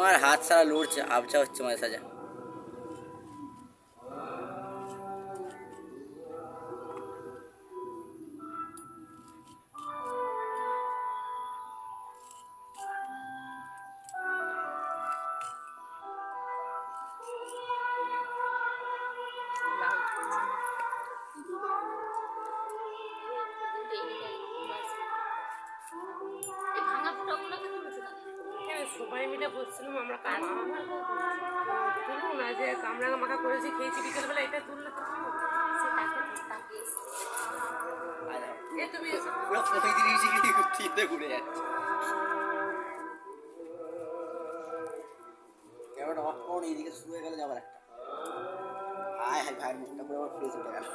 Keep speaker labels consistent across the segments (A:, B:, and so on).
A: তোমার হাত সারা লড়ছে আবছা হচ্ছে মাঝে সাজা
B: সবাই মিলে বসছিলাম আমরা তুলুন না যে কামড়া মাখা করেছি খেয়েছি বিকেলবেলা এটা তুললে তো তুমি
A: ঘুরে যাচ্ছে। ক্যামেরাটা অফ করো এইদিকে শুরু হয়ে গেল যাবার একটা। হায় হায় ভাইয়ের মুখটা পুরো উঠে গেল।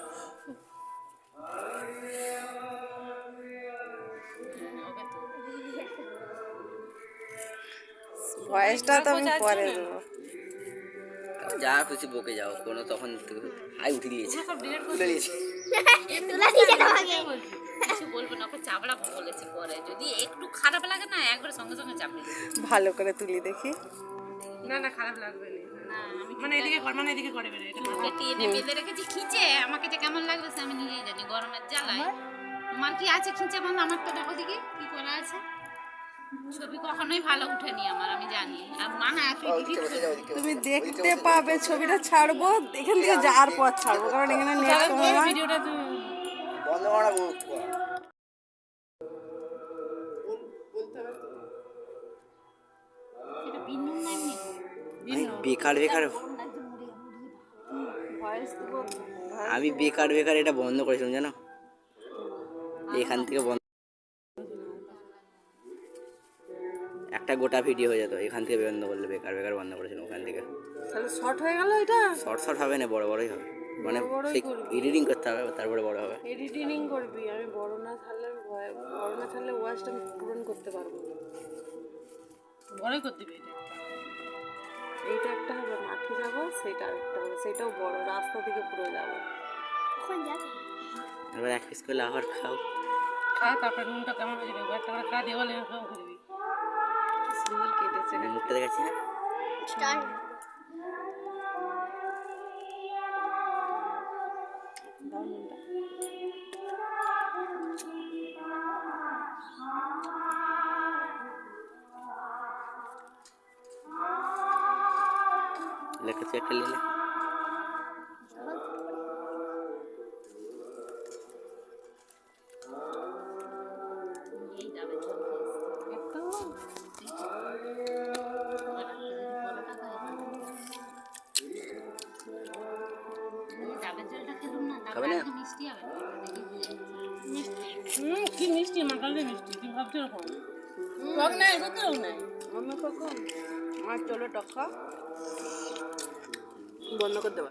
C: ভয়েসটা তো আমি পরে দেবো।
A: যা খুশি বকে যাও কোনো তখন হাই উঠে
B: ডিলেট
A: তুলে দিয়েছে।
D: কিছু বলব না ওকে চাবড়া বলেছে পরে। যদি একটু খারাপ লাগে না একবার সঙ্গে সঙ্গে চাপড়ে
C: ভালো করে তুলি দেখি।
B: না না খারাপ লাগবে না।
D: না আমি
B: মানে এদিকে কর মানে এদিকে করে বেরে এটা
D: বেঁধে রেখেছি খিঁচে। আমাকে যে কেমন লাগবে সে আমি নিজেই জানি গরমের জ্বালায়। তোমার কি আছে খিঁচে বল আমারটা দেখো দেখি কি করা আছে। ছবি কখনোই ভালো উঠেনি আমার আমি জানি। আর মানা
A: যাও ওদিকে
C: তুমি দেখতে পাবে ছবিটা ছাড়বো এখান থেকে যাওয়ার পর ছাড়বো কারণ এখানে
B: ভিডিওটা
A: বন্ধ করা আমি বেকার বেকার আমি বেকার বেকার এটা বন্ধ করেছিলাম জানো? এখান থেকে বন্ধ একটা গোটা ভিডিও হয়ে যেত। এখান থেকে বন্ধ করলে বেকার বেকার বন্ধ করেছিলাম ওখান থেকে।
C: তাহলে শর্ট হয়ে গেল এটা?
A: শর্ট শর্ট হবে না বড় বড়ই হবে। মানে এডিটিং করতে হবে তারপরে বড় হবে।
C: এডিটিং করবি আমি বড় না থাকলে ভয়- বড় না থাকলে ওয়াচটা আমি পূরণ করতে পারব
B: বড়ই করতে এটা
C: এইটা একটা হবে মাঠে যাব সেটা আরেকটা হবে সেটাও বড় রাস্তা থেকে পুরো যাব।
A: এবার এক পিস করলে আবার খাও।
B: খা তারপরে নুনটা কেমন হয়ে যাবে একটা করে খা দিয়ে বলে খাও
C: কি সুন্দর কেটেছে।
A: মুখটা দেখাচ্ছি না?
C: দাও নুনটা।
A: লেখাচ্ছি খাবে না?
D: মিষ্টি হবে? দেখি
B: হুম কি মিষ্টি? মাখালে মিষ্টি। কি ভাবছ রকম টক নাই সত্যি টক নাই।
C: মম্মি কখন? আমার চলো টকা বন্ধ করে দেবো।